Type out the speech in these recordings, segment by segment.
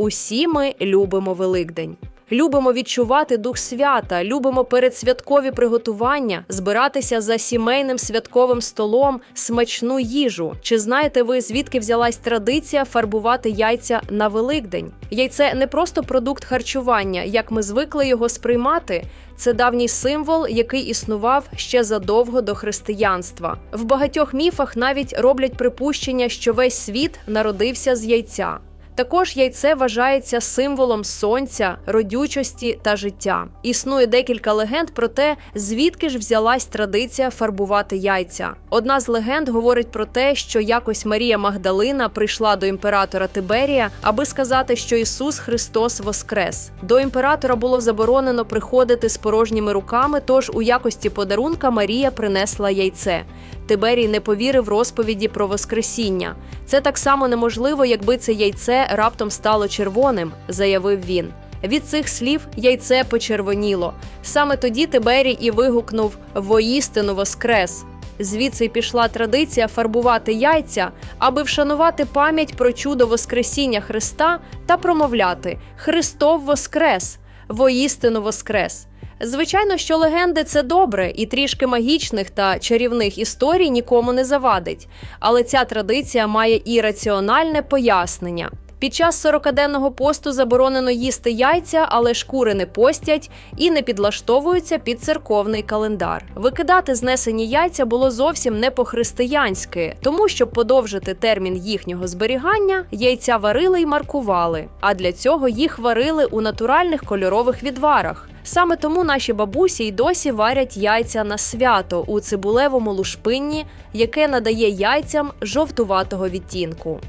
Усі ми любимо Великдень. Любимо відчувати дух свята, любимо передсвяткові приготування, збиратися за сімейним святковим столом, смачну їжу. Чи знаєте ви, звідки взялась традиція фарбувати яйця на Великдень? Яйце не просто продукт харчування, як ми звикли його сприймати. Це давній символ, який існував ще задовго до християнства. В багатьох міфах навіть роблять припущення, що весь світ народився з яйця. Також яйце вважається символом сонця, родючості та життя. Існує декілька легенд про те, звідки ж взялась традиція фарбувати яйця. Одна з легенд говорить про те, що якось Марія Магдалина прийшла до імператора Тиберія, аби сказати, що Ісус Христос воскрес. До імператора було заборонено приходити з порожніми руками, тож у якості подарунка Марія принесла яйце. Тиберій не повірив розповіді про Воскресіння. Це так само неможливо, якби це яйце раптом стало червоним, заявив він. Від цих слів яйце почервоніло. Саме тоді Тиберій і вигукнув Воістину воскрес. Звідси пішла традиція фарбувати яйця, аби вшанувати пам'ять про чудо Воскресіння Христа та промовляти Христов Воскрес! Воістину Воскрес! Звичайно, що легенди це добре, і трішки магічних та чарівних історій нікому не завадить. Але ця традиція має і раціональне пояснення. Під час 40-денного посту заборонено їсти яйця, але шкури не постять і не підлаштовуються під церковний календар. Викидати знесені яйця було зовсім не по-християнськи, тому щоб подовжити термін їхнього зберігання, яйця варили й маркували. А для цього їх варили у натуральних кольорових відварах. Саме тому наші бабусі й досі варять яйця на свято у цибулевому лушпинні, яке надає яйцям жовтуватого відтінку.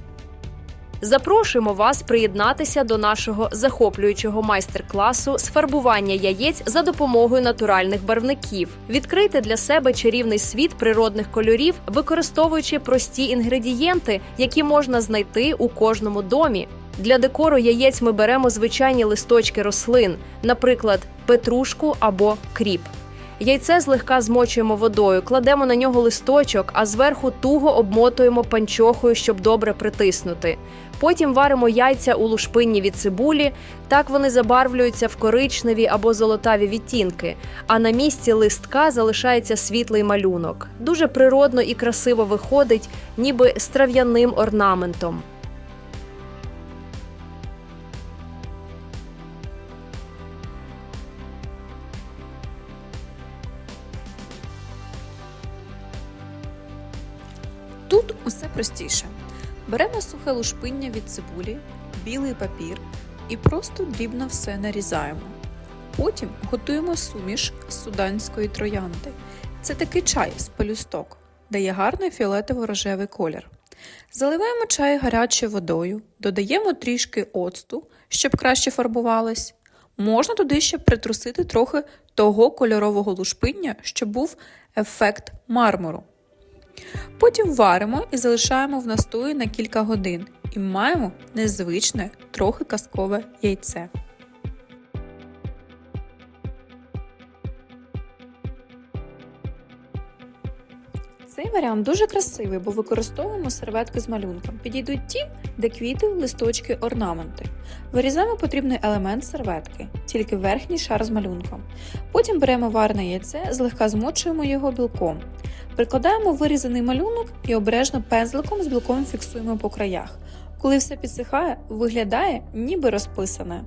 Запрошуємо вас приєднатися до нашого захоплюючого майстер-класу з фарбування яєць за допомогою натуральних барвників. Відкрийте для себе чарівний світ природних кольорів, використовуючи прості інгредієнти, які можна знайти у кожному домі. Для декору яєць ми беремо звичайні листочки рослин, наприклад, петрушку або кріп. Яйце злегка змочуємо водою, кладемо на нього листочок, а зверху туго обмотуємо панчохою, щоб добре притиснути. Потім варимо яйця у лушпинні від цибулі. Так вони забарвлюються в коричневі або золотаві відтінки. А на місці листка залишається світлий малюнок. Дуже природно і красиво виходить, ніби з трав'яним орнаментом. Тут усе простіше. Беремо сухе лушпиння від цибулі, білий папір і просто дрібно все нарізаємо. Потім готуємо суміш з суданської троянди. Це такий чай з пелюсток, дає гарний фіолетово-рожевий колір. Заливаємо чай гарячою водою, додаємо трішки оцту, щоб краще фарбувалось. Можна туди ще притрусити трохи того кольорового лушпиння, щоб був ефект мармуру. Потім варимо і залишаємо в настої на кілька годин і маємо незвичне, трохи казкове яйце. Цей варіант дуже красивий, бо використовуємо серветки з малюнком. Підійдуть ті, де квіти, листочки, орнаменти. Вирізаємо потрібний елемент серветки, тільки верхній шар з малюнком. Потім беремо варне яйце, злегка змочуємо його білком. Прикладаємо вирізаний малюнок і обережно пензликом з білком фіксуємо по краях. Коли все підсихає, виглядає ніби розписане.